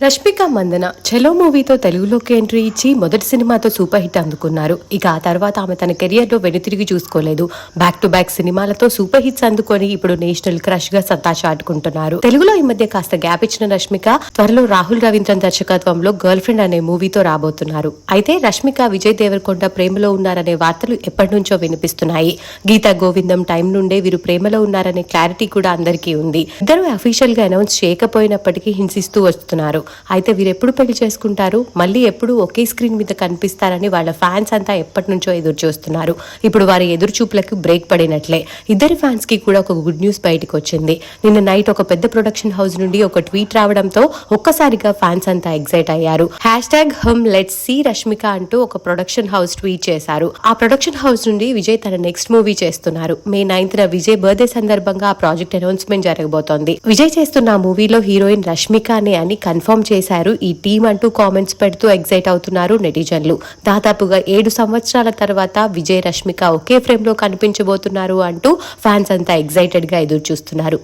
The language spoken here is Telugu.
రష్మిక మందన చలో మూవీతో తెలుగులోకి ఎంట్రీ ఇచ్చి మొదటి సినిమాతో సూపర్ హిట్ అందుకున్నారు. ఇక ఆ తర్వాత ఆమె తన కెరియర్లో వెనుతిరిగి చూసుకోలేదు. బ్యాక్ టు బ్యాక్ సినిమాలతో సూపర్ హిట్స్ అందుకొని ఇప్పుడు నేషనల్ క్రష్గా సత్తా చాటుకుంటున్నారు. తెలుగులో ఈ మధ్య కాస్త గ్యాప్ ఇచ్చిన రష్మిక త్వరలో రాహుల్ రవీంద్రన్ దర్శకత్వంలో గర్ల్ ఫ్రెండ్ అనే మూవీతో రాబోతున్నారు. అయితే రష్మిక విజయ్ దేవరకొండ ప్రేమలో ఉన్నారనే వార్తలు ఎప్పటి నుంచో వినిపిస్తున్నాయి. గీతా గోవిందం టైం నుండే వీరు ప్రేమలో ఉన్నారనే క్లారిటీ కూడా అందరికీ ఉంది. ఇద్దరు అఫీషియల్గా అనౌన్స్ చేయకపోయినప్పటికీ హింసిస్తూ వస్తున్నారు. అయితే వీరు ఎప్పుడు పెళ్ళి చేసుకుంటారు? మళ్ళీ ఎప్పుడు ఒకే స్క్రీన్ మీద కనిపిస్తారని వాళ్ళ ఫ్యాన్స్ అంతా ఎప్పటి నుంచో ఎదురు చూస్తున్నారు. ఇప్పుడు వారి ఎదురు చూపులకు బ్రేక్ పడినట్లే. ఇద్దరి ఫ్యాన్స్కి కూడా ఒక గుడ్ న్యూస్ బయటకు వచ్చింది. నిన్న నైట్ ఒక పెద్ద ప్రొడక్షన్ హౌస్ నుండి ఒక ట్వీట్ రావడంతో ఒక్కసారిగా ఫ్యాన్స్ అంతా ఎగ్జైట్ అయ్యారు. Hashtag hmm let's see Rashmika అంటూ ఒక ప్రొడక్షన్ హౌస్ ట్వీట్ చేశారు. ఆ ప్రొడక్షన్ హౌస్ నుండి విజయ్ తన నెక్స్ట్ మూవీ చేస్తున్నారు. మే నైన్త్ విజయ్ బర్త్డే సందర్భంగా ఆ ప్రాజెక్ట్ అనౌన్స్మెంట్ జరగబోతోంది. విజయ్ చేస్తున్న ఆ మూవీలో హీరోయిన్ రష్మిక అని కన్ఫర్మ్ కన్ఫర్మ్ చేశారు. ఈ టీం అంటూ కామెంట్స్ పెడుతూ ఎగ్జైట్ అవుతున్నారు నెటిజన్లు. దాదాపుగా ఏడు సంవత్సరాల తర్వాత విజయ్ రష్మిక ఒకే ఫ్రేమ్లో కనిపించబోతున్నారు అంటూ ఫ్యాన్స్ అంతా ఎగ్జైటెడ్గా ఎదురు చూస్తున్నారు